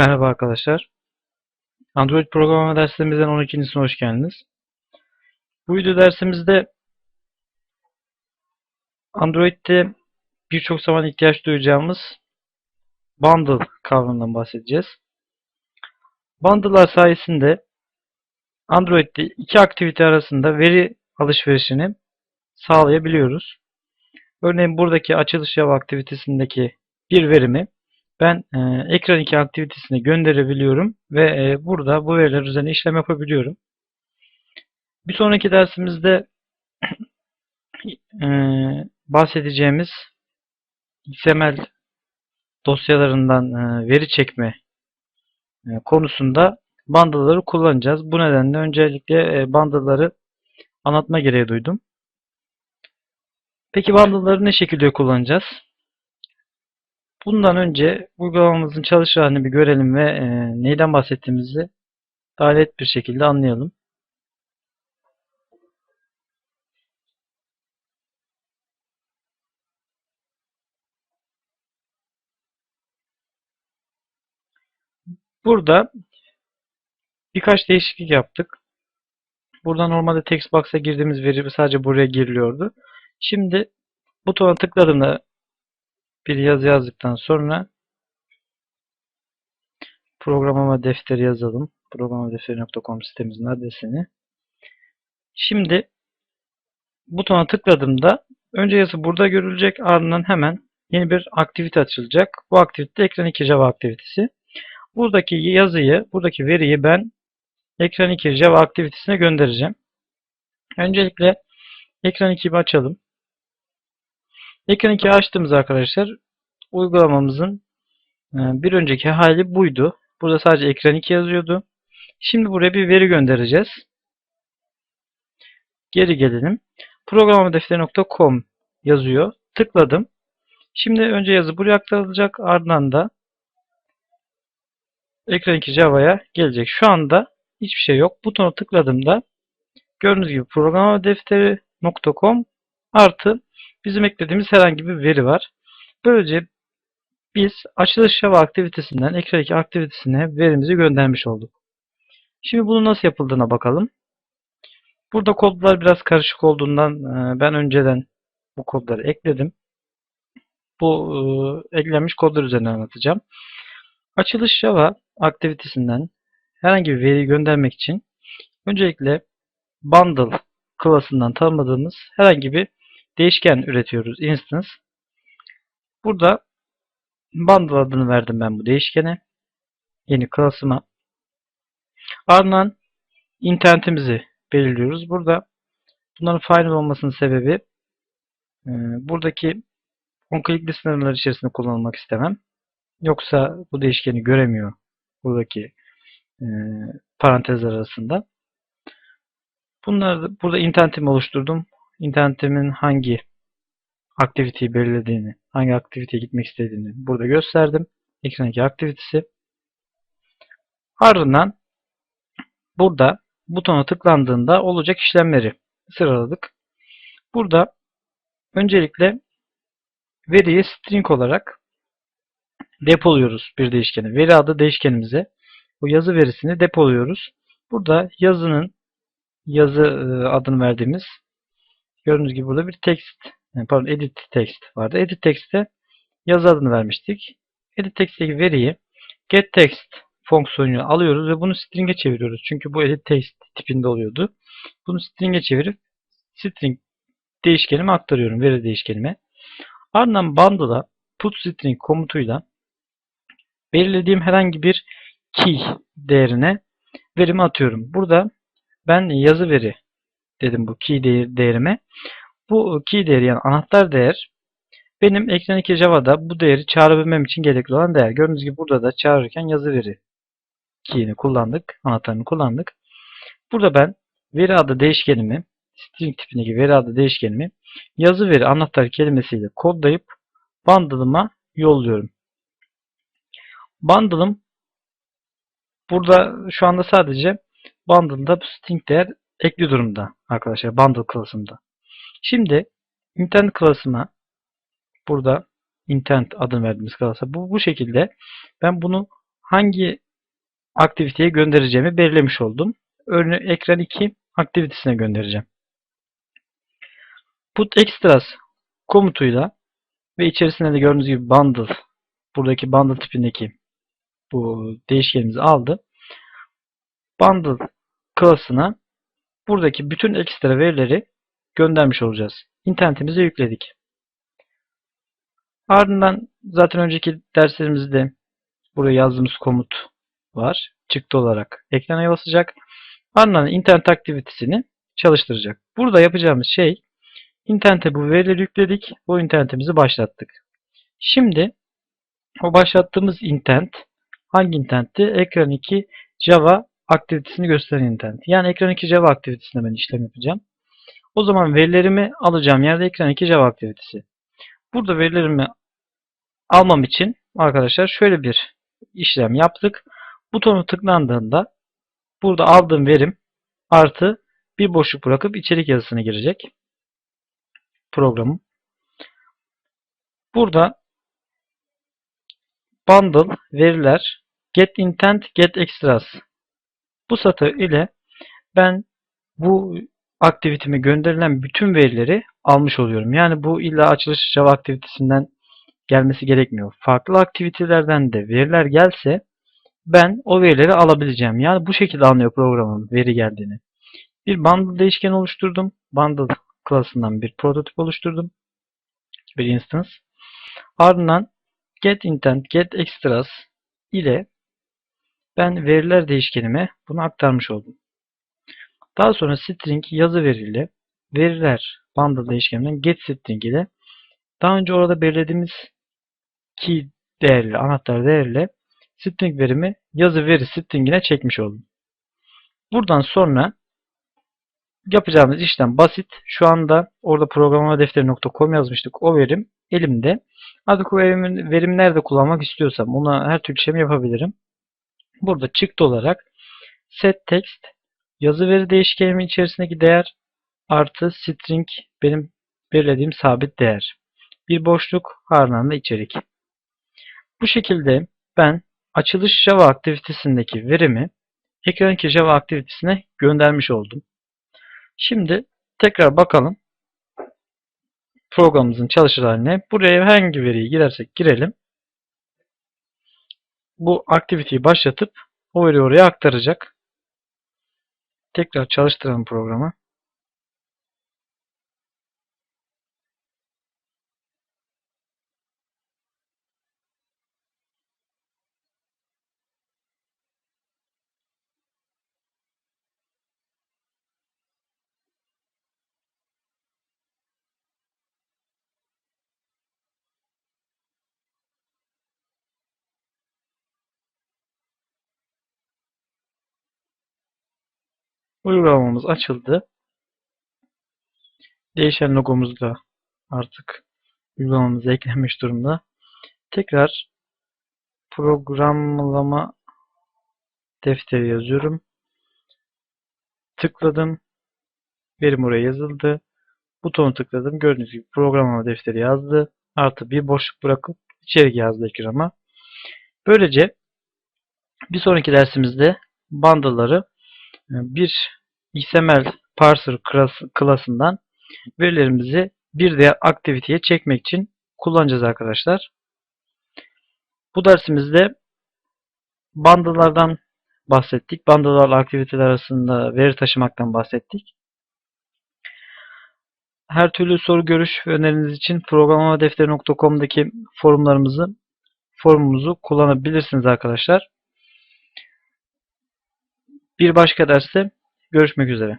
Merhaba arkadaşlar. Android programlama dersimizden 12.sine hoş geldiniz. Bu video dersimizde Android'de birçok zaman ihtiyaç duyacağımız bundle kavramından bahsedeceğiz. Bundle'lar sayesinde Android'de iki aktivite arasında veri alışverişini sağlayabiliyoruz. Örneğin buradaki açılış Java aktivitesindeki bir verimi ben e, ekran 2 aktivitesine gönderebiliyorum ve e, burada bu veriler üzerine işlem yapabiliyorum. Bir sonraki dersimizde e, bahsedeceğimiz XML dosyalarından e, veri çekme e, konusunda bundle'ları kullanacağız. Bu nedenle öncelikle e, bundle'ları anlatma gereği duydum. Peki bundle'ları ne şekilde kullanacağız? Bundan önce uygulamamızın çalışır halini bir görelim ve e, neyden bahsettiğimizi daha net bir şekilde anlayalım. Burada birkaç değişiklik yaptık. Burada normalde text box'a girdiğimiz veri sadece buraya giriliyordu. Şimdi butona tıkladığımda bir yazı yazdıktan sonra programlama defteri yazalım. programadefteri.com sitemizin adresini. Şimdi butona tıkladığımda önce yazı burada görülecek. Ardından hemen yeni bir aktivite açılacak. Bu aktivite ekran 2 Java aktivitesi. Buradaki yazıyı, buradaki veriyi ben ekran 2 Java aktivitesine göndereceğim. Öncelikle ekran 2'yi açalım. Ekran 2'yi açtığımız arkadaşlar uygulamamızın e, bir önceki hali buydu. Burada sadece ekran 2 yazıyordu. Şimdi buraya bir veri göndereceğiz. Geri gelelim. Programadefteri.com yazıyor. Tıkladım. Şimdi önce yazı buraya aktarılacak. Ardından da ekran 2 Java'ya gelecek. Şu anda hiçbir şey yok. Butona tıkladığımda gördüğünüz gibi programadefteri.com artı bizim eklediğimiz herhangi bir veri var. Böylece biz açılış Java aktivitesinden ekran 2 aktivitesine verimizi göndermiş olduk. Şimdi bunu nasıl yapıldığına bakalım. Burada kodlar biraz karışık olduğundan e, ben önceden bu kodları ekledim. Bu e, eklenmiş kodlar üzerine anlatacağım. Açılış Java aktivitesinden herhangi bir veri göndermek için öncelikle bundle klasından tanımladığımız herhangi bir değişken üretiyoruz. Instance. Burada bundle adını verdim ben bu değişkene. Yeni klasıma. Ardından internetimizi belirliyoruz. Burada bunların final olmasının sebebi e, buradaki onClick'li sınırlar içerisinde kullanılmak istemem. Yoksa bu değişkeni göremiyor buradaki e, parantezler arasında. Bunları da, burada internetimi oluşturdum. İnternetimin hangi aktiviteyi belirlediğini, hangi aktiviteye gitmek istediğini burada gösterdim. Ekrandaki aktivitesi. Ardından burada butona tıklandığında olacak işlemleri sıraladık. Burada öncelikle veriyi string olarak depoluyoruz bir değişkeni. Veri adı değişkenimize bu yazı verisini depoluyoruz. Burada yazının yazı e, adını verdiğimiz gördüğünüz gibi burada bir text pardon edit text vardı. Edit text'e yazı adını vermiştik. Edit text'teki veriyi get text fonksiyonunu alıyoruz ve bunu string'e çeviriyoruz. Çünkü bu edit text tipinde oluyordu. Bunu string'e çevirip string değişkenime aktarıyorum. Veri değişkenime. Ardından bundle'a put string komutuyla belirlediğim herhangi bir key değerine verimi atıyorum. Burada ben yazı veri dedim bu key değerime. Bu key değeri yani anahtar değer benim ekran 2 Java'da bu değeri çağırabilmem için gerekli olan değer. Gördüğünüz gibi burada da çağırırken yazı veri key'ini kullandık. Anahtarını kullandık. Burada ben veri adı değişkenimi string tipindeki veri adı değişkenimi yazı veri anahtar kelimesiyle kodlayıp bundle'ıma yolluyorum. Bundle'ım burada şu anda sadece bundle'da string değer ekli durumda arkadaşlar bundle klasında. Şimdi intent klasıma burada intent adını verdiğimiz klasa bu, bu şekilde ben bunu hangi aktiviteye göndereceğimi belirlemiş oldum. Örneğin ekran 2 aktivitesine göndereceğim. Put extras komutuyla ve içerisinde de gördüğünüz gibi bundle buradaki bundle tipindeki bu değişkenimizi aldı. Bundle klasına buradaki bütün ekstra verileri göndermiş olacağız. İnternetimize yükledik. Ardından zaten önceki derslerimizde buraya yazdığımız komut var. Çıktı olarak ekrana basacak. Ardından internet aktivitesini çalıştıracak. Burada yapacağımız şey internete bu verileri yükledik. Bu internetimizi başlattık. Şimdi o başlattığımız internet hangi internetti? Ekran 2 Java aktivitesini gösteren internet. Yani ekran 2 Java aktivitesinde ben işlem yapacağım. O zaman verilerimi alacağım yerde ekran 2 Java aktivitesi. Burada verilerimi almam için arkadaşlar şöyle bir işlem yaptık. Butonu tıklandığında burada aldığım verim artı bir boşluk bırakıp içerik yazısına girecek programım. Burada bundle veriler get intent get extras bu satır ile ben bu aktiviteme gönderilen bütün verileri almış oluyorum. Yani bu illa açılış Java aktivitesinden gelmesi gerekmiyor. Farklı aktivitelerden de veriler gelse ben o verileri alabileceğim. Yani bu şekilde anlıyor programın veri geldiğini. Bir bundle değişken oluşturdum. Bundle klasından bir prototip oluşturdum. Bir instance. Ardından get intent, get extras ile ben veriler değişkenime bunu aktarmış oldum. Daha sonra string yazı veriyle veriler bundle değişkeninden get string ile daha önce orada belirlediğimiz key değerli, anahtar değerle string verimi yazı veri stringine çekmiş oldum. Buradan sonra yapacağımız işlem basit. Şu anda orada programadefteri.com yazmıştık. O verim elimde. Artık o verimin, verimi nerede kullanmak istiyorsam ona her türlü işlemi yapabilirim. Burada çıktı olarak set text yazı veri değişkenimin içerisindeki değer artı string benim belirlediğim sabit değer. Bir boşluk ardından da içerik. Bu şekilde ben açılış Java aktivitesindeki verimi ekrandaki Java aktivitesine göndermiş oldum. Şimdi tekrar bakalım programımızın çalışır haline. Buraya hangi veriyi girersek girelim. Bu aktiviteyi başlatıp o veriyi oraya aktaracak. Tekrar çalıştıralım programı. Uygulamamız açıldı. Değişen logomuz da artık uygulamamıza eklenmiş durumda. Tekrar programlama defteri yazıyorum. Tıkladım. Verim oraya yazıldı. Butonu tıkladım. Gördüğünüz gibi programlama defteri yazdı. Artı bir boşluk bırakıp içerik yazdı ekrana. Böylece bir sonraki dersimizde bundle'ları bir XML parser klasından verilerimizi bir diğer aktiviteye çekmek için kullanacağız arkadaşlar. Bu dersimizde bundle'lardan bahsettik. Bundle'larla aktiviteler arasında veri taşımaktan bahsettik. Her türlü soru, görüş ve öneriniz için programadefteri.com'daki forumlarımızı forumumuzu kullanabilirsiniz arkadaşlar. Bir başka derste görüşmek üzere.